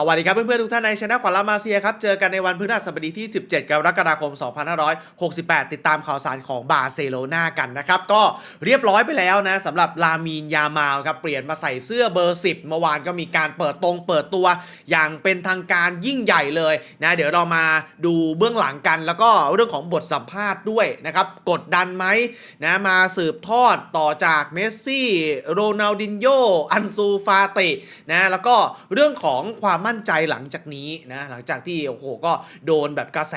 สวัสดีครับเพื่อนๆ ทุกท่านในช anel ขวัญลามาเซียครับ เจอกันในวันพฤหัสบดีที่ 17 กรกฎาคม 2568 ติดตามข่าวสารของบาร์เซโลนากันนะครับ ก็เรียบร้อยไปแล้วนะสำหรับลามีนยามาลครับ เปลี่ยนมาใส่เสื้อเบอร์ 10 เมื่อวานก็มีการเปิดตรงเปิดตัวอย่างเป็นทางการยิ่งใหญ่เลยนะเดี๋ยวเรามาดูเบื้องหลังกัน แล้วก็เรื่องของบทสัมภาษณ์ด้วยนะครับกดดันไหมนะมาสืบทอดต่อจากเมสซี่โรนัลดินโยอันซูฟาตินะแล้วก็เรื่องของความมั่นใจหลังจากนี้นะหลังจากที่โอ้โหก็โดนแบบกระแส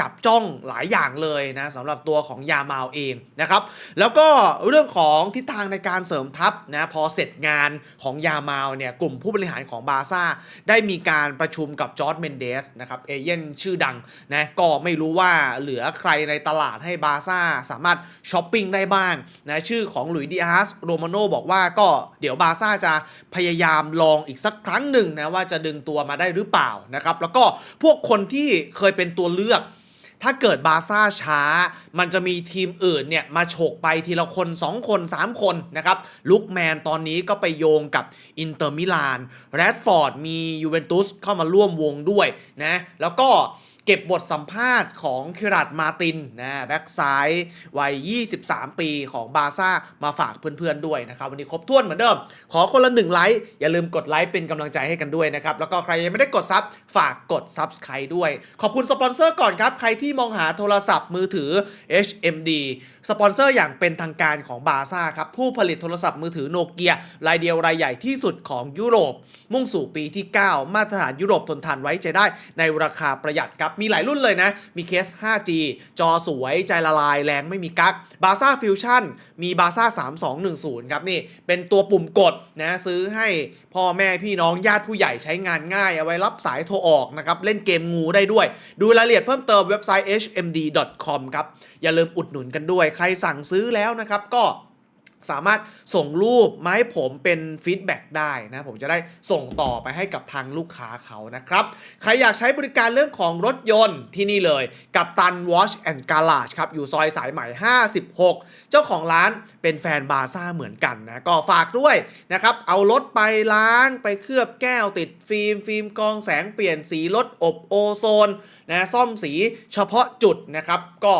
จับจ้องหลายอย่างเลยนะสำหรับตัวของยามาลเองนะครับแล้วก็เรื่องของทิศทางในการเสริมทัพนะพอเสร็จงานของยามาลเนี่ยกลุ่มผู้บริหารของบาร์ซ่า ได้มีการประชุมกับจอร์ดเมนเดสนะครับเอเย่นชื่อดังนะก็ไม่รู้ว่าเหลือใครในตลาดให้บาร์ซ่าสามารถช้อปปิ้งได้บ้างนะชื่อของหลุยส์ดิอาสโรมาโนบอกว่าก็เดี๋ยวบาร์ซ่าจะพยายามลองอีกสักครั้งหนึ่งนะว่าจะดึงตัวมาได้หรือเปล่านะครับ แล้วก็พวกคนที่เคยเป็นตัวเลือก ถ้าเกิดบาซ่าช้า มันจะมีทีมอื่นเนี่ยมาโฉกไปทีละคน 2 คน 3 คนนะครับลุกแมนตอนนี้ก็ไปโยงกับอินเตอร์มิลานแรดฟอร์ดมียูเวนตุสเข้ามาร่วมวงด้วยนะแล้วก็ เก็บบทสัมภาษณ์ของคิรัตมาตินนะแบ็กซ้ายวัย 23 ปีของบาซ่ามาฝากเพื่อนๆด้วยนะครับ วันนี้ครบถ้วนเหมือนเดิม ขอคนละหนึ่งไลค์ อย่าลืมกดไลค์เป็นกำลังใจให้กันด้วยนะครับ แล้วก็ใครยังไม่ได้กดซับฝากกด Subscribe ด้วย ขอบคุณสปอนเซอร์ก่อนครับ ใครที่มองหาโทรศัพท์มือถือ HMD สปอนเซอร์อย่างเป็นทางการของบาซ่าครับ ผู้ผลิตโทรศัพท์มือถือโนเกียรายเดียวรายใหญ่ที่สุดของยุโรป มุ่งสู่ปีที่ 9 มาตรฐานยุโรปทนทานไว้ใจได้ในราคาประหยัดครับ มีหลายรุ่นเลยนะ มีเคส 5G จอสวยใจละลายแรงไม่มีกั๊กบาซ่าฟิวชั่นมีบาซ่า3210 ครับนี่ เป็นตัวปุ่มกดนะซื้อให้พ่อแม่พี่น้องญาติผู้ใหญ่ใช้งานง่ายเอาไว้รับสายโทรออกนะครับเล่นเกมงูได้ด้วย ดูรายละเอียดเพิ่มเติมเว็บไซต์ hmd.com ครับอย่าลืมอุดหนุนกันด้วยใครสั่งซื้อแล้วนะครับก็สามารถส่งรูปมาให้ผมเป็นฟีดแบ็กได้นะผมจะได้ส่งต่อไปให้กับทางลูกค้าเขานะครับ ใครอยากใช้บริการเรื่องของรถยนต์ที่นี่เลย กับตัน Wash and Garage ครับ อยู่ซอยสายใหม่ 56 เจ้าของร้านเป็นแฟนบาซ่าเหมือนกันนะ ก็ฝากด้วยนะครับ เอารถไปล้างไปเคลือบแก้วติดฟิล์ม ฟิล์มกองแสงเปลี่ยนสีรถอบโอโซนนะซ่อมสีเฉพาะจุดนะครับก็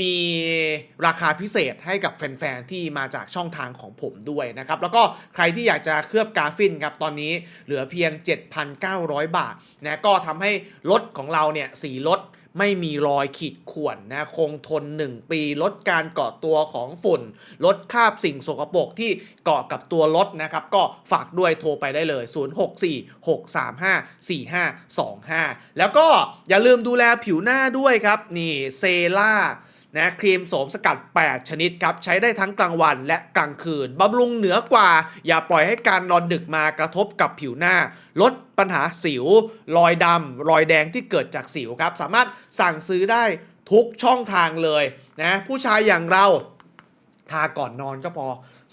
มีราคาพิเศษให้กับแฟนๆ ที่มาจากช่องทางของผมด้วยนะครับ แล้วก็ใครที่อยากจะเคลือบกราฟินครับตอนนี้เหลือเพียง 7,900 บาทนะก็ทำให้รถของเราเนี่ยสีรถไม่มีรอยขีดข่วนนะคงทน 1 ปี ลดการเกาะตัวของฝุ่น ลดคราบสิ่งสกปรกที่เกาะกับตัวรถนะครับ ก็ฝากด้วยโทรไปได้เลย 0646354525 แล้วก็อย่าลืมดูแลผิวหน้าด้วยครับ นี่เซล่า นะครีมโสมสกัด 8 ชนิดครับใช้ได้ทั้งกลางวันและกลางคืนบำรุงเหนือกว่า อย่าปล่อยให้การนอนดึกมากระทบกับผิวหน้า ลดปัญหาสิว รอยดำรอยแดงที่เกิดจากสิวครับ สามารถสั่งซื้อได้ทุกช่องทางเลยนะผู้ชายอย่างเราทาก่อนนอนก็พอ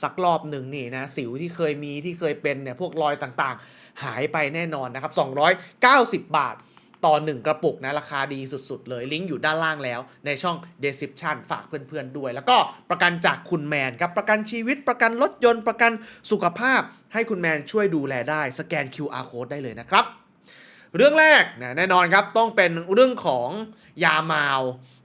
สักรอบหนึ่งนี่นะสิวที่เคยมีที่เคยเป็นเนี่ยพวกรอยต่างๆ หายไปแน่นอนนะครับ 290 บาท ต่อ 1 กระปุกนะราคาดีสุด ๆ เลยลิงก์อยู่ด้านล่างแล้ว ในช่อง description ฝากเพื่อน ๆ ด้วย แล้วก็ประกันจากคุณแมนครับประกันชีวิตประกันรถยนต์ประกันสุขภาพ ให้คุณแมนช่วยดูแลได้สแกน QR code ได้เลยนะครับเรื่องแรกนะแน่นอนครับต้องเป็นเรื่องของยามาว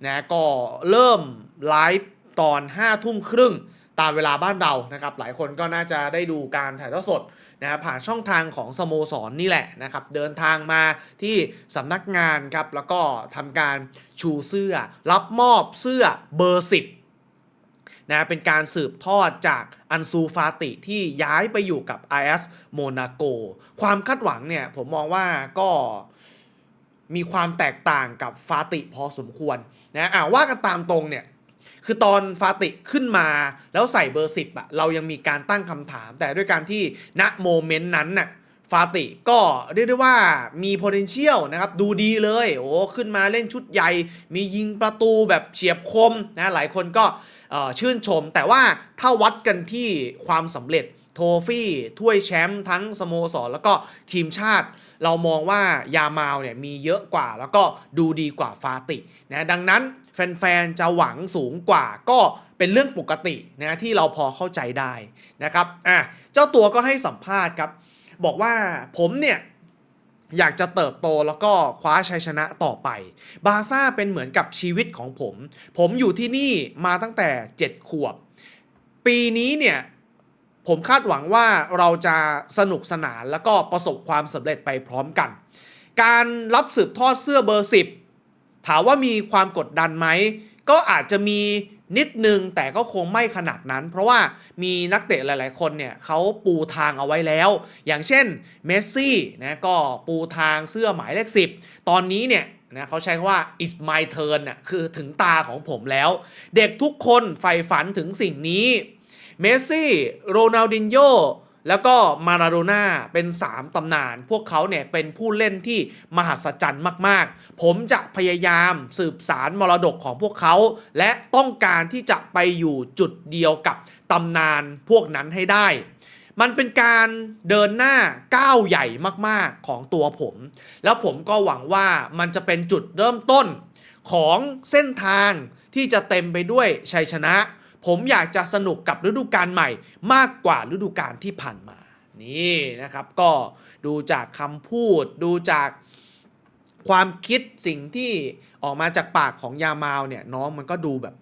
นะก็เริ่มไลฟ์ตอน5ทุ่มครึ่ง ตามเวลาบ้านเรานะครับ หลายคนก็น่าจะได้ดูการถ่ายทอดสดนะผ่านช่องทางของสโมสรนนี่แหละนะครับ เดินทางมาที่สำนักงานครับ แล้วก็ทำการชูเสื้อ รับมอบเสื้อเบอร์ 10นะเป็นการสืบทอดจากอันซูฟาติที่ย้ายไปอยู่กับ IS โมนาโก ความคาดหวังเนี่ยผมมองว่าก็มีความแตกต่างกับฟาติพอสมควรนะอ่าว่ากันตามตรงเนี่ย คือตอนฟาติขึ้นมาแล้วใส่เบอร์ 10อะเรายังมีการตั้งคำถาม แต่ด้วยการที่ณโมเมนต์นั้นน่ะฟาติก็เรียกได้ว่ามี potential นะครับ ดูดีเลย โอ้ขึ้นมาเล่นชุดใหญ่ มียิงประตูแบบเฉียบคมนะหลายคนก็ชื่นชม แต่ว่าถ้าวัดกันที่ความสำเร็จโทฟี่ ถ้วยแชมป์ทั้งสโมสร แล้วก็ทีมชาติ เรามองว่ายามาลเนี่ยมีเยอะกว่าแล้วก็ดูดีกว่าฟาตินะดังนั้น แฟนๆ จะหวังสูงกว่าก็เป็นเรื่องปกตินะที่เราพอเข้าใจได้นะครับอะเจ้าตัวก็ให้สัมภาษณ์ครับ บอกว่าผมเนี่ยอยากจะเติบโตแล้วก็คว้าชัยชนะต่อไป บาซ่าเป็นเหมือนกับชีวิตของผม ผมอยู่ที่นี่มาตั้งแต่ 7 ขวบ ปีนี้เนี่ยผมคาดหวังว่าเราจะสนุกสนานแล้วก็ประสบความสำเร็จไปพร้อมกัน การรับสืบทอดเสื้อเบอร์ 10 ถามว่ามีความกดดันไหม ก็อาจจะมีนิดนึงแต่ก็คงไม่ขนาดนั้น เพราะว่ามีนักเตะหลาย ๆ คนเนี่ยเขาปูทางเอาไว้แล้ว อย่างเช่นเมสซี่นะก็ปูทางเสื้อหมายเลข 10 ตอนนี้เนี่ยนะเขาใช้คำว่า is my turn น่ะคือถึงตาของผมแล้ว เด็กทุกคนใฝ่ฝันถึงสิ่งนี้เมสซี่โรนัลดินโญ แล้วก็มาราโดน่าเป็น 3ตำนาน พวกเขาเนี่ยเป็นผู้เล่นที่มหัศจรรย์มาก ๆ ผมจะพยายามสืบสารมรดกของพวกเขา และต้องการที่จะไปอยู่จุดเดียวกับตำนานพวกนั้นให้ได้ มันเป็นการเดินหน้าก้าวใหญ่มาก ๆ ของตัวผม แล้วผมก็หวังว่ามันจะเป็นจุดเริ่มต้นของเส้นทางที่จะเต็มไปด้วยชัยชนะ ผมอยากจะสนุกกับฤดูกาลใหม่ มากกว่าฤดูกาลที่ผ่านมานี่นะครับก็ดูจากคำพูด ดูจากความคิดสิ่งที่ออกมาจากปากของยามาวเนี่ยน้องมันก็ดูแบบ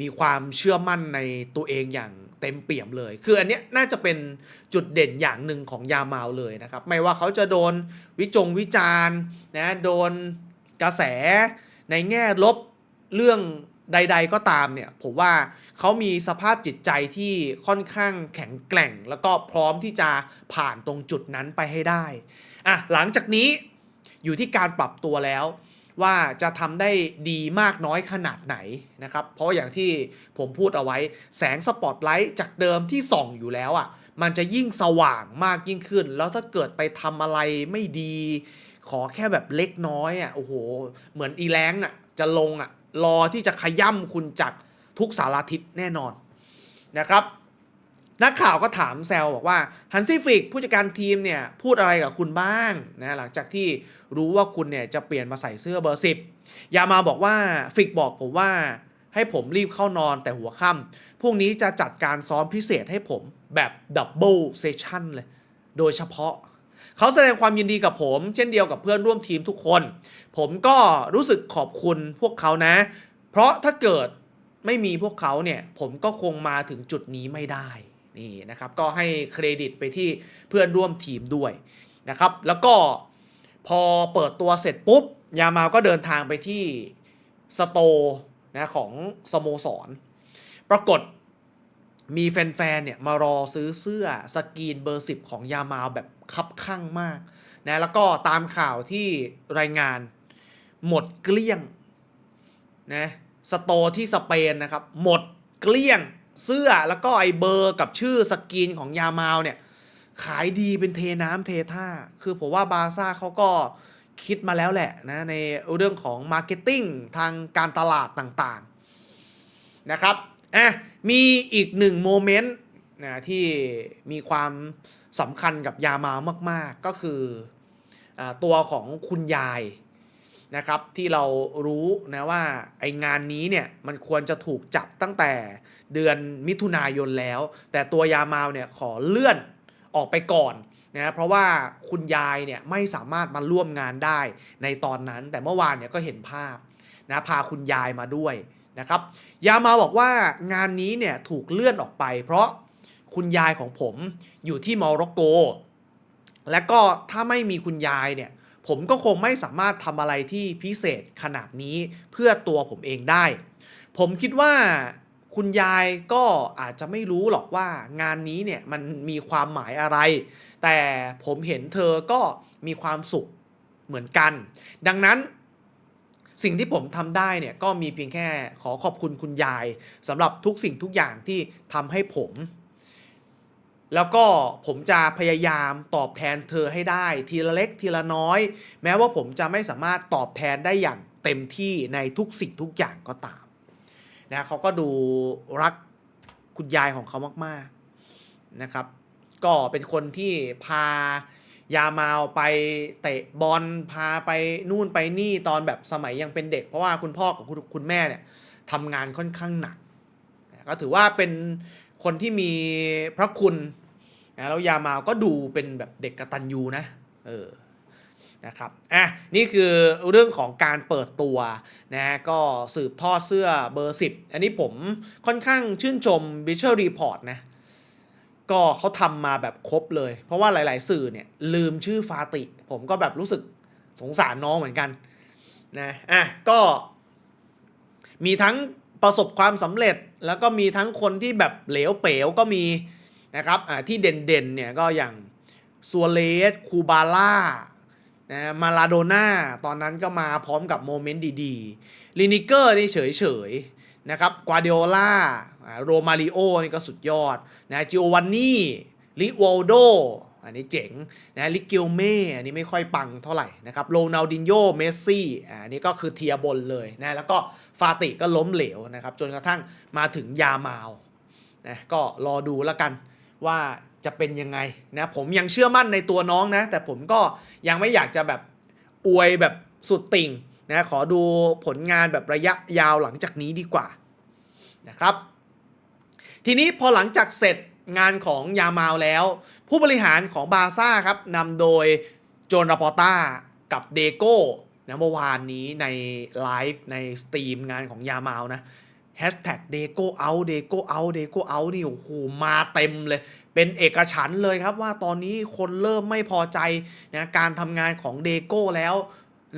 มีความเชื่อมั่นในตัวเองอย่างเต็มเปี่ยมเลย คืออันเนี้ยน่าจะเป็นจุดเด่นอย่างหนึ่งของยามาวเลยนะครับ ไม่ว่าเขาจะโดนวิจงวิจารณ์นะโดนกระแสในแง่ลบเรื่อง ใด ๆ ก็ตามเนี่ยผมว่าเขามีสภาพจิตใจที่ค่อนข้างแข็งแกร่ง แล้วก็พร้อมที่จะผ่านตรงจุดนั้นไปให้ได้อะหลังจากนี้อยู่ที่การปรับตัวแล้ว ว่าจะทำได้ดีมากน้อยขนาดไหนนะครับ เพราะอย่างที่ผมพูดเอาไว้แสงสปอตไลท์จากเดิมที่ส่องอยู่แล้วอะ่ะมันจะยิ่งสว่างมากยิ่งขึ้น แล้วถ้าเกิดไปทำอะไรไม่ดี ขอแค่แบบเล็กน้อยอะ่ะโอ้โห เหมือนอีแรงอะ่ะจะลงอะ่ะ รอที่จะขย่ำคุณจากทุกสารทิศแน่นอนนะครับ นักข่าวก็ถามแซลบอกว่าฮันซี่ฟิกผู้จัดการทีมเนี่ยพูดอะไรกับคุณบ้างนะหลังจากที่รู้ว่าคุณเนี่ยจะเปลี่ยนมาใส่เสื้อเบอร์ 10 ยามาบอกว่าฟิกบอกผมว่าให้ผมรีบเข้านอนแต่หัวค่ำพรุ่งนี้จะจัดการซ้อมพิเศษให้ผมแบบดับเบิลเซสชั่นเลย โดยเฉพาะ เขาแสดงความยินดีกับผม เช่นเดียวกับเพื่อนร่วมทีมทุกคน ผมก็รู้สึกขอบคุณพวกเขานะ เพราะถ้าเกิดไม่มีพวกเขาเนี่ย ผมก็คงมาถึงจุดนี้ไม่ได้นี่นะครับ ก็ให้เครดิตไปที่เพื่อนร่วมทีมด้วยนะครับ แล้วก็พอเปิดตัวเสร็จปุ๊บ ยามาก็เดินทางไปที่สโตนะของสโมสร ปรากฏมีแฟนๆเนี่ยมารอซื้อเสื้อสกรีนเบอร์ 10 ของยามาแบบ คับข้างมากนะแล้วก็ตามข่าวที่รายงานหมดเกลี้ยงนะสโตที่สเปนนะครับ หมดเกลี้ยงเสื้อแล้วก็ไอเบอร์กับชื่อสกรีนของยามาวเนี่ย ขายดีเป็นเทน้ำเทท่า คือผมว่าบาซ่าเขาก็คิดมาแล้วแหละนะในเรื่องของมาร์เก็ตติ้งทางการตลาดต่างๆนะครับอะมีอีกหนึ่งโมเมนต์ นะที่มีความสำคัญกับยามามาก ๆ ก็คืออตัวของคุณยายนะครับที่เรารู้นะว่าไองานนี้เนี่ยมันควรจะถูกจัดตั้งแต่เดือนมิถุนายนแล้ว แต่ตัวยามาวเนี่ยขอเลื่อนออกไปก่อนนะเพราะว่าคุณยายเนี่ยไม่สามารถมาร่วมงานได้ในตอนนั้น แต่เมื่อวานเนี่ยก็เห็นภาพนะพาคุณยายมาด้วยนะครับยามาบอกว่างานนี้เนี่ยถูกเลื่อนออกไป เพราะ คุณยายของผมอยู่ที่โมร็อกโก และก็ถ้าไม่มีคุณยายเนี่ย ผมก็คงไม่สามารถทำอะไรที่พิเศษขนาดนี้เพื่อตัวผมเองได้ ผมคิดว่าคุณยายก็อาจจะไม่รู้หรอกว่างานนี้เนี่ยมันมีความหมายอะไร แต่ผมเห็นเธอก็มีความสุขเหมือนกัน ดังนั้นสิ่งที่ผมทำได้เนี่ยก็มีเพียงแค่ขอขอบคุณคุณยายสำหรับทุกสิ่งทุกอย่างที่ทำให้ผม แล้วก็ผมจะพยายามตอบแทนเธอให้ได้ ทีละเล็กทีละน้อย แม้ว่าผมจะไม่สามารถตอบแทนได้อย่างเต็มที่ในทุกสิ่งทุกอย่างก็ตามนะเขาก็ดูรักคุณยายของเขามากๆนะครับ ก็เป็นคนที่พายามาไปเตะบอลพาไปนู่นไปนี่ตอนแบบสมัยยังเป็นเด็ก เพราะว่าคุณพ่อกับคุณคุณแม่เนี่ยทำงานค่อนข้างหนัก ก็ถือว่าเป็น คนที่มีพระคุณนะแล้วยามาวก็ดูเป็นแบบเด็กกตัญญูนะเออนะครับอะนี่คือเรื่องของการเปิดตัวนะก็สืบทอดเสื้อเบอร์ 10 อันนี้ผมค่อนข้างชื่นชม b i t c h e r Report นะก็เขาทำมาแบบครบเลย เพราะว่าหลาย ๆ สื่อเนี่ยลืมชื่อฟาติ ผมก็แบบรู้สึกสงสารน้องเหมือนกันนะอะก็มีทั้งประสบความสำเร็จ แล้วก็มีทั้งคนที่แบบเหลวเป๋วก็มีนะครับอ่าที่เด่นๆเนี่ยก็อย่างซัวเลสคูบาล่านะมาลาโดน่าตอนนั้นก็มาพร้อมกับโมเมนต์ดีๆลินิเกอร์นี่เฉยๆนะครับกวาเดโอล่าโรมาริโอนี่ก็สุดยอดนะจิโอวันนี่ลิวอลโดอันนี้เจ๋งนะลิกิลเม่อันนี้ไม่ค่อยปังเท่าไหร่นะครับโรนัลดินโยเมสซี่อันนี้ก็คือเทียบนเลยนะแล้วก็ ฟาติก็ล้มเหลวนะครับ จนกระทั่งมาถึงยามาวนะก็รอดูแล้วกันว่าจะเป็นยังไงนะผมยังเชื่อมั่นในตัวน้องนะ แต่ผมก็ยังไม่อยากจะแบบอวยแบบสุดติ่งนะขอดูผลงานแบบระยะยาวหลังจากนี้ดีกว่านะครับ ทีนี้พอหลังจากเสร็จงานของยามาวแล้ว ผู้บริหารของบาซ่าครับนำโดยโจนราปอต้ากับเดโก้ นะเมื่อวานนี้ในไลฟ์ในสตรีมงานของยามาวนะแฮชแท็กเดโก้เอาเดโก้เอาเดโก้เอานี่โอ้โหมาเต็มเลย เป็นเอกฉันเลยครับว่าตอนนี้คนเริ่มไม่พอใจนะการทำงานของเดโก้แล้ว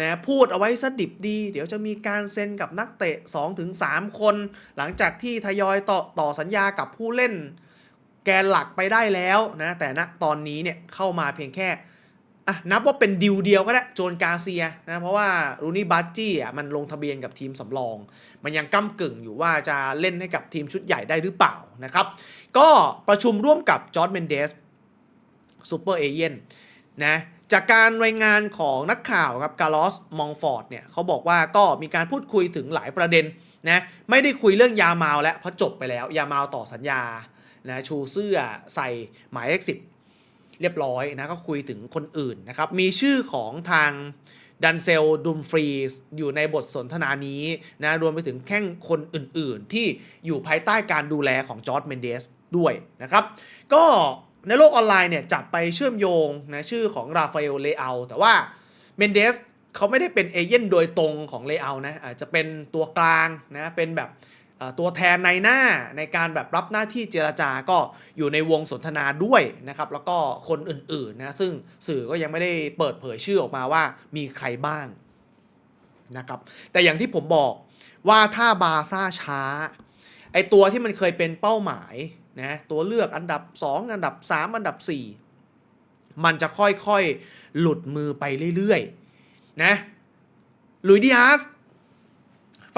นะพูดเอาไว้สดิบดี เดี๋ยวจะมีการเซ็นกับนักเตะ 2-3 คน หลังจากที่ทยอยต่อต่อสัญญากับผู้เล่น แกนหลักไปได้แล้วนะแต่ณตอนนี้เนี่ยเข้ามาเพียงแค่ อะนับว่าเป็นดิวเดียวก็ได้โจนกาเซียนะเพราะว่ารูนี่บัตจี้อะมันลงทะเบียนกับทีมสำรอง มันยังก้ากึ่งอยู่ว่าจะเล่นให้กับทีมชุดใหญ่ได้หรือเปล่านะครับ ก็ประชุมร่วมกับจอร์ดเมนเดสซูเปอร์เอเย่นนะจากการรายงานของนักข่าวครับกาลอสมองฟอร์ดเนี่ยเขาบอกว่าก็มีการพูดคุยถึงหลายประเด็นนะไม่ได้คุยเรื่องยามาวแล้วเพราะจบไปแล้ว ยามาวต่อสัญญานะชูเสื้อใส่หมายเลขสิบ เรียบร้อยนะก็คุยถึงคนอื่นนะครับมีชื่อของทางดันเซลดุมฟรีสอยู่ในบทสนทนานี้นะรวมไปถึงแข้งคนอื่นๆ ที่อยู่ภายใต้การดูแลของจอร์ดเมนเดสด้วยนะครับ ก็ในโลกออนไลน์เนี่ยจับไปเชื่อมโยงนะชื่อของราฟาเอลเลอาแต่ว่าเมนเดสเขาไม่ได้เป็นเอเย่นโดยตรงของเลอานะอาจจะเป็นตัวกลางนะเป็นแบบ ตัวแทนในหน้าในการแบบรับหน้าที่เจรจาก็อยู่ในวงสนทนาด้วยนะครับแล้วก็คนอื่นๆนะซึ่งสื่อก็ยังไม่ได้เปิดเผยชื่อออกมาว่ามีใครบ้างนะครับแต่อย่างที่ผมบอกว่าถ้าบาซ่าช้าไอตัวที่มันเคยเป็นเป้าหมายนะตัวเลือกอันดับ 2 อันดับ 3 อันดับ 4 มันจะค่อยๆ หลุดมือไปเรื่อยๆนะลุยดิอาส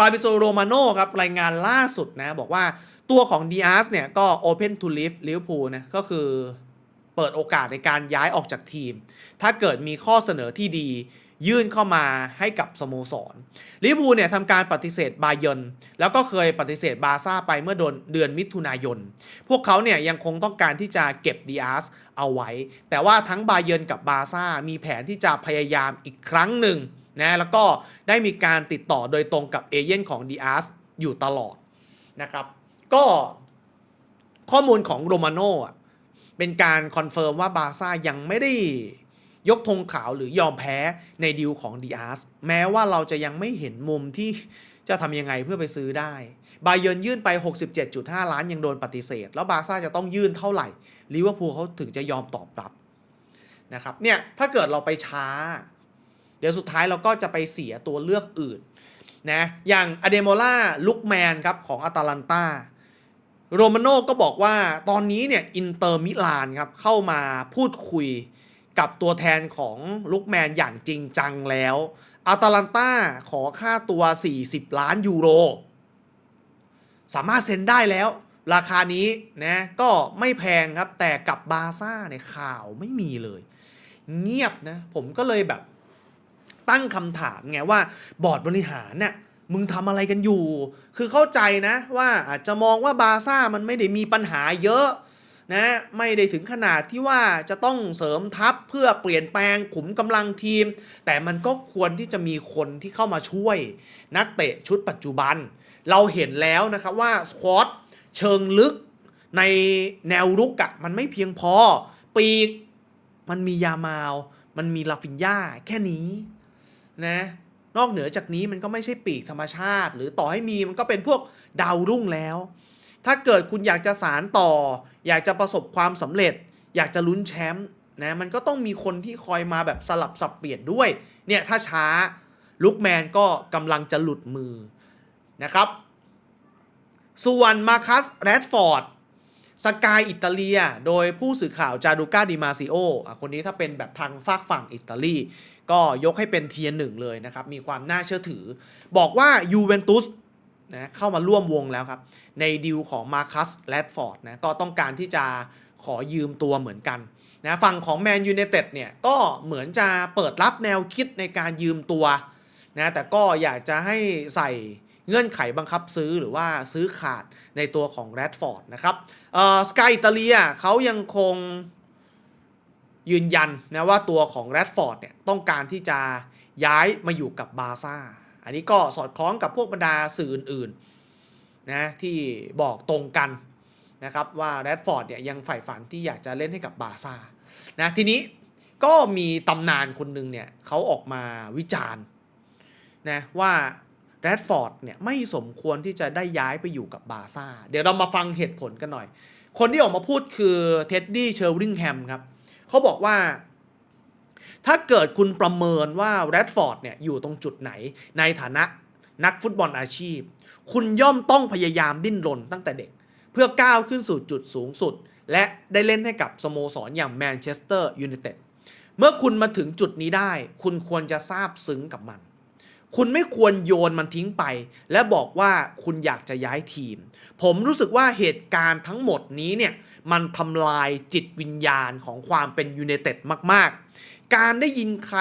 าบิโซโรมาโนครับรายงานล่าสุดนะบอกว่าตัวของดิอาสเนี่ยก็ Open to Leave ลิเวอร์พูลนะก็คือเปิดโอกาสในการย้ายออกจากทีม ถ้าเกิดมีข้อเสนอที่ดียื่นเข้ามาให้กับสโมสรลิเวอร์พูลเนี่ยทำการปฏิเสธบาเยนแล้วก็เคยปฏิเสธบาซ่าไปเมื่อเดือนมิถุนายน พวกเขาเนี่ยยังคงต้องการที่จะเก็บดีอาส เอาไว้ แต่ว่าทั้งบาเยิร์นกับบาร์ซ่ามีแผนที่จะพยายามอีกครั้งหนึ่งนะแล้วก็ได้มีการติดต่อโดยตรงกับเอเย่นของดีอาร์สอยู่ตลอดนะครับ ก็ข้อมูลของโรมาโน่เป็นการคอนเฟิร์มว่าบาร์ซ่ายังไม่ได้ยกธงขาวหรือยอมแพ้ในดีลของดีอาร์สแม้ว่าเราจะยังไม่เห็นมุมที่จะทำยังไงเพื่อไปซื้อได้ บาเยิร์นยื่นไป 67.5 ล้านยังโดนปฏิเสธ แล้วบาร์ซ่าจะต้องยื่นเท่าไหร่ ลิเวอร์พูลเขาถึงจะยอมตอบรับนะครับเนี่ยถ้าเกิดเราไปช้า เดี๋ยวสุดท้ายเราก็จะไปเสียตัวเลือกอื่นนะอย่างอเดโมล่าลุกแมนครับของอาตาลันตาโรมาโน่ก็บอกว่าตอนนี้เนี่ยอินเตอร์มิลานครับเข้ามาพูดคุยกับตัวแทนของลุกแมนอย่างจริงจังแล้วอาตาลันตาขอค่าตัว 40 ล้านยูโร สามารถเซ็นได้แล้ว ราคานี้นะก็ไม่แพงครับแต่กับบาซ่าเนี่ยข่าวไม่มีเลย เงียบนะผมก็เลยแบบตั้งคำถามไงว่าบอร์ดบริหารเนี่ยมึงทำอะไรกันอยู่ คือเข้าใจนะว่าอาจจะมองว่าบาซ่ามันไม่ได้มีปัญหาเยอะนะไม่ได้ถึงขนาดที่ว่าจะต้องเสริมทัพเพื่อเปลี่ยนแปลงขุมกำลังทีม แต่มันก็ควรที่จะมีคนที่เข้ามาช่วย นักเตะชุดปัจจุบัน เราเห็นแล้วนะครับว่าสควอต เชิงลึกในแนวรุกอะมันไม่เพียงพอ ปีก มันมียามาวมมันมีลาฟินยาแค่นี้นะนอกเหนือจากนี้มันก็ไม่ใช่ปีกธรรมชาติ หรือต่อให้มีมันก็เป็นพวกดาวรุ่งแล้ว ถ้าเกิดคุณอยากจะสารต่อ อยากจะประสบความสำเร็จ อยากจะลุ้นแชมป์นะมันก็ต้องมีคนที่คอยมาแบบสลับสับเปลี่ยนด้วยเนี่ยถ้าช้าลุกแมนก็กำลังจะหลุดมือนะครับ ส่วนมาคัสแรดฟอร์ดสกายอิตาเลีย โดยผู้สื่อข่าวจาดูก้าดิมาซิโอคนนี้ถ้าเป็นแบบทางฝากฝั่งอิตาลี ก็ยกให้เป็นเทียร์หนึ่งเลยนะครับ มีความน่าเชื่อถือ บอกว่ายูเวนตุสนะเข้ามาร่วมวงแล้วครับ ในดีลของมาคัสแรดฟอร์ดนะก็ต้องการที่จะขอยืมตัวเหมือนกันนะฝั่งของแมนยู i นเต็ดเนี่ยก็เหมือนจะเปิดรับแนวคิดในการยืมตัวนะแต่ก็อยากจะให้ใส่ เงื่อนไขบังคับซื้อหรือว่าซื้อขาดในตัวของแรดฟอร์ดนะครับสกายอิตาเลียเขายังคงยืนยันนะว่าตัวของแรดฟอร์ดเนี่ยต้องการที่จะย้ายมาอยู่กับบาซ่า อันนี้ก็สอดคล้องกับพวกบรรดาสื่ออื่นๆนะที่บอกตรงกันนะครับว่าแรดฟอร์ดเนี่ยยังใฝ่ฝันที่อยากจะเล่นให้กับบาซ่านะทีนี้ก็มีตำนานคนหนึ่งเนี่ยเขาออกมาวิจารณ์นะว่า แรดฟอร์ดเนี่ยไม่สมควรที่จะได้ย้ายไปอยู่กับบาซ่า เดี๋ยวเรามาฟังเหตุผลกันหน่อย คนที่ออกมาพูดคือเท็ดดี้เชอร์ริงแฮมครับเขาบอกว่า ถ้าเกิดคุณประเมินว่าแรดฟอร์ดเนี่ยอยู่ตรงจุดไหนในฐานะนักฟุตบอลอาชีพ คุณย่อมต้องพยายามดิ้นรนตั้งแต่เด็ก เพื่อก้าวขึ้นสู่จุดสูงสุด และได้เล่นให้กับสโมสรอย่างแมนเชสเตอร์ยูไนเต็ดเมื่อคุณมาถึงจุดนี้ได้ คุณควรจะซาบซึ้งกับมัน คุณไม่ควรโยนมันทิ้งไป และบอกว่าคุณอยากจะย้ายทีม ผมรู้สึกว่าเหตุการณ์ทั้งหมดนี้เนี่ยมันทำลายจิตวิญญาณของความเป็นยูไนเต็ดมาก ๆ การได้ยินใคร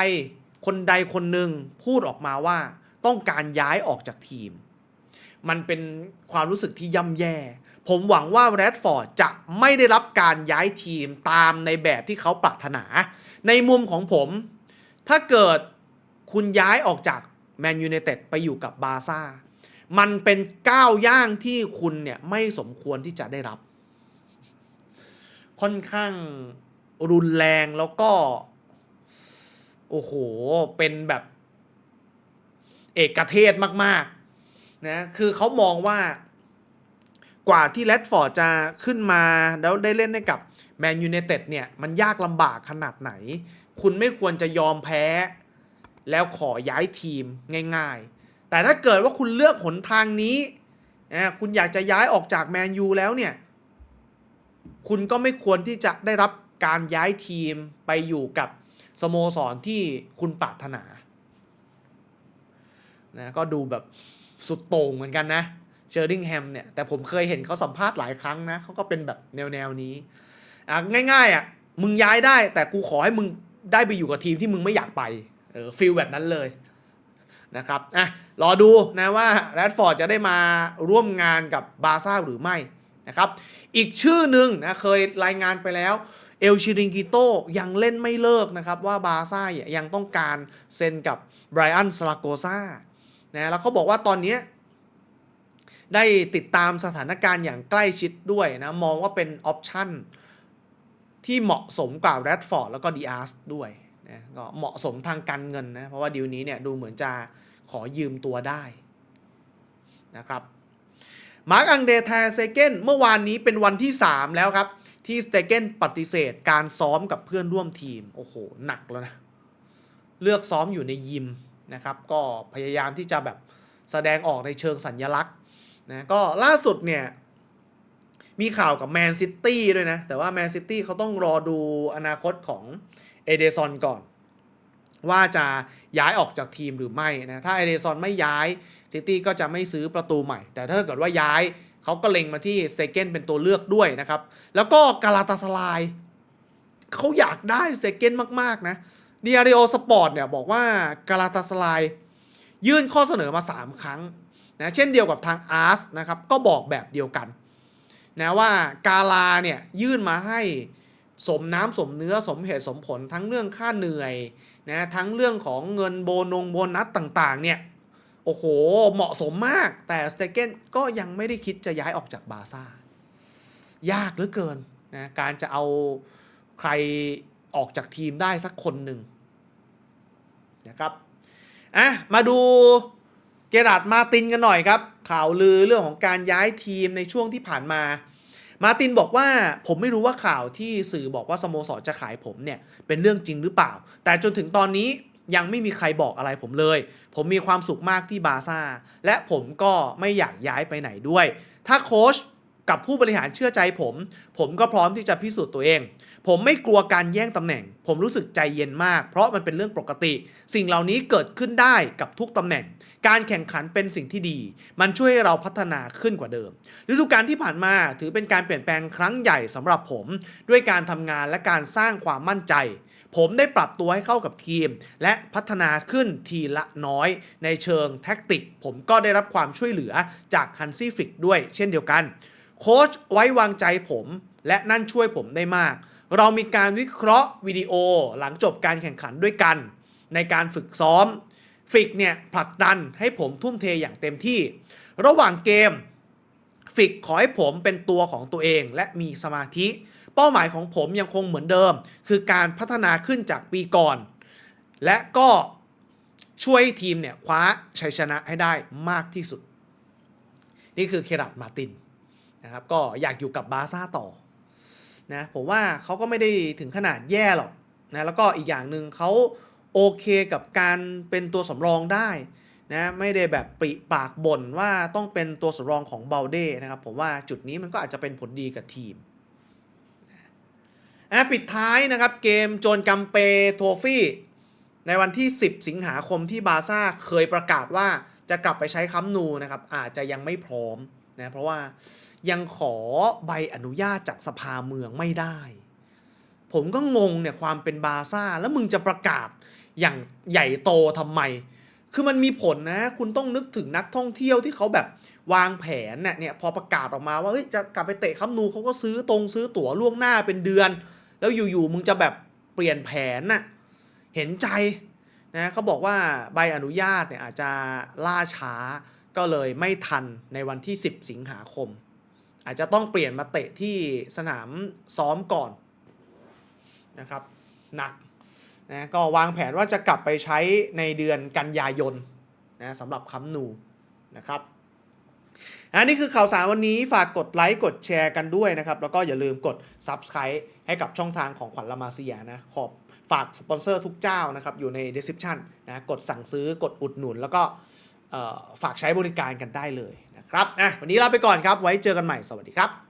คนใดคนหนึ่งพูดออกมาว่า ต้องการย้ายออกจากทีม มันเป็นความรู้สึกที่ย่ำแย่ ผมหวังว่าแรดฟอร์ดจะไม่ได้รับการย้ายทีมตามในแบบที่เขาปรารถนา ในมุมของผม ถ้าเกิดคุณย้ายออกจาก แมนยูไนเต็ดไปอยู่กับบาซ่า มันเป็นก้าวย่างที่คุณเนี่ยไม่สมควรที่จะได้รับ ค่อนข้างรุนแรงแล้วก็ โอ้โห เป็นแบบ เอกเทศมากๆนะคือเขามองว่ากว่าที่แรดฟอร์ดจะขึ้นมาแล้วได้เล่นให้กับแมนยูไนเต็ดเนี่ย มันยากลำบากขนาดไหน คุณไม่ควรจะยอมแพ้ แล้วขอย้ายทีมง่าย ๆ แต่ถ้าเกิดว่าคุณเลือกหนทางนี้นะคุณอยากจะย้ายออกจากแมนยูแล้วเนี่ย คุณก็ไม่ควรที่จะได้รับการย้ายทีมไปอยู่กับสโมสรที่คุณปรารถนานะก็ดูแบบสุดโต่งเหมือนกันนะเชอร์ดิงแฮมเนี่ย แต่ผมเคยเห็นเขาสัมภาษณ์หลายครั้งนะเขาก็เป็นแบบแนวแนวๆนี้อะง่ายๆอะมึงย้ายได้ แต่กูขอให้มึงได้ไปอยู่กับทีมที่มึงไม่อยากไป เออฟิลแบบนั้นเลยนะครับอะรอดูนะว่าแรดฟอร์ดจะได้มาร่วมงานกับบาซ่าหรือไม่นะครับอีกชื่อหนึ่งนะเคยรายงานไปแล้วเอลชิริงกิโตยังเล่นไม่เลิกนะครับ ว่าบาซ่ายังต้องการเซ็นกับไบรอันสลาโกซานะแล้วเขาบอกว่าตอนนี้ได้ติดตามสถานการณ์อย่างใกล้ชิดด้วยนะมองว่าเป็นออปชั่นที่เหมาะสมกับแรดฟอร์ดแล้วก็ดีอาร์สด้วย นะก็เหมาะสมทางการเงินนะ เพราะว่าดีลนี้เนี่ยดูเหมือนจะขอยืมตัวได้นะครับมาร์กอังเดแทเซเกนเมื่อวานนี้เป็นวันที่ 3 แล้วครับ ที่สเตเกนปฏิเสธการซ้อมกับเพื่อนร่วมทีม โอ้โห หนักแล้วนะ เลือกซ้อมอยู่ในยิมนะครับ ก็พยายามที่จะแบบแสดงออกในเชิงสัญญลักษณ์นะก็ล่าสุดเนี่ย มีข่าวกับแมนซิตี้ด้วยนะ แต่ว่าแมนซิตี้เขาต้องรอดูอนาคตของ เอเดซอนก่อน ว่าจะย้ายออกจากทีมหรือไม่นะถ้าเอเดซอนไม่ย้ายซิตี้ก็จะไม่ซื้อประตูใหม่ แต่ถ้าเกิดว่าย้ายเขาก็เล็งมาที่สเตเกนเป็นตัวเลือกด้วยนะครับ แล้วก็กาลาตาสลายเขาอยากได้สเตเกนมาก ๆ นะดิอาริโอสปอร์ตเนี่ยบอกว่ากาลาตาสลายยื่นข้อเสนอมา 3 ครั้งนะเช่นเดียวกับทางอาร์สนะครับก็บอกแบบเดียวกันนะว่ากาลาเนี่ยยื่นมาให้ สมน้ำสมเนื้อสมเหตุสมผลทั้งเรื่องค่าเหนื่อยนะทั้งเรื่องของเงินโบนงโบนัสต่างๆเนี่ยโอ้โหเหมาะสมมากแต่สเตเกนก็ยังไม่ได้คิดจะย้ายออกจากบาซ่ายากเหลือเกินนะการจะเอาใครออกจากทีมได้สักคนหนึ่งนะครับอะมาดูเกราดมาตินกันหน่อยครับ ข่าวลือเรื่องของการย้ายทีมในช่วงที่ผ่านมา มาตินบอกว่าผมไม่รู้ว่าข่าวที่สื่อบอกว่าสโมสรจะขายผมเนี่ยเป็นเรื่องจริงหรือเปล่า แต่จนถึงตอนนี้ยังไม่มีใครบอกอะไรผมเลย ผมมีความสุขมากที่บาซ่า และผมก็ไม่อยากย้ายไปไหนด้วย ถ้าโค้ชกับผู้บริหารเชื่อใจผม ผมก็พร้อมที่จะพิสูจน์ตัวเอง ผมไม่กลัวการแย่งตำแหน่ง ผมรู้สึกใจเย็นมาก เพราะมันเป็นเรื่องปกติ สิ่งเหล่านี้เกิดขึ้นได้กับทุกตำแหน่ง การแข่งขันเป็นสิ่งที่ดี มันช่วยให้เราพัฒนาขึ้นกว่าเดิม ฤดูกาลที่ผ่านมาถือเป็นการเปลี่ยนแปลงครั้งใหญ่สำหรับผม ด้วยการทำงานและการสร้างความมั่นใจผมได้ปรับตัวให้เข้ากับทีม และพัฒนาขึ้นทีละน้อย ในเชิงแท็กติก ผมก็ได้รับความช่วยเหลือจากฮันซี่ฟิกด้วยเช่นเดียวกัน โค้ชไว้วางใจผม และนั่นช่วยผมได้มาก เรามีการวิเคราะห์วิดีโอหลังจบการแข่งขันด้วยกัน ในการฝึกซ้อมฟิกเนี่ยผลักดันให้ผมทุ่มเทอย่างเต็มที่ ระหว่างเกมฟิกขอให้ผมเป็นตัวของตัวเองและมีสมาธิ เป้าหมายของผมยังคงเหมือนเดิม คือการพัฒนาขึ้นจากปีก่อน และก็ช่วยทีมเนี่ยคว้าชัยชนะให้ได้มากที่สุด นี่คือเครัตมาตินนะครับก็อยากอยู่กับบาซ่าต่อ นะผมว่าเขาก็ไม่ได้ถึงขนาดแย่หรอกนะแล้วก็อีกอย่างหนึ่งเขาโอเคกับการเป็นตัวสำรองได้นะไม่ได้แบบปริปากบ่นว่าต้องเป็นตัวสำรองของเบลเด้นะครับผมว่าจุดนี้มันก็อาจจะเป็นผลดีกับทีมอะปิดท้ายนะครับเกมโจนกัมเปโทฟี่ในวันที่ 10 สิงหาคมที่บาซ่าเคยประกาศว่าจะกลับไปใช้คัมนูนะครับอาจจะยังไม่พร้อม นะเพราะว่ายังขอใบอนุญาตจากสภาเมืองไม่ได้ ผมก็งงเนี่ยความเป็นบาซ่า แล้วมึงจะประกาศอย่างใหญ่โตทำไม คือมันมีผลนะ คุณต้องนึกถึงนักท่องเที่ยวที่เขาแบบวางแผนเนี่ยเนี่ยพอประกาศออกมาว่าเฮ้ยจะกลับไปเตะคัมนูเขาก็ซื้อตรงซื้อตั๋วล่วงหน้าเป็นเดือน แล้วอยู่ๆมึงจะแบบเปลี่ยนแผนน่ะเห็นใจนะเขาบอกว่าใบอนุญาตเนี่ยอาจจะล่าช้า ก็เลยไม่ทันในวันที่ 10 สิงหาคม อาจจะต้องเปลี่ยนมาเตะที่สนามซ้อมก่อนนะครับหนักนะก็วางแผนว่าจะกลับไปใช้ในเดือนกันยายนนะสำหรับคัมนูนะครับอันนี้คือข่าวสารวันนี้ฝากกดไลค์กดแชร์กันด้วยนะครับ แล้วก็อย่าลืมกด Subscribe ให้กับช่องทางของขวัญละมาเซียนะขอบฝากสปอนเซอร์ทุกเจ้านะครับ อยู่ใน description นะกดสั่งซื้อกดอุดหนุนแล้วก็ ฝากใช้บริการกันได้เลยนะครับนะวันนี้ลาไปก่อนครับ ไว้เจอกันใหม่สวัสดีครับ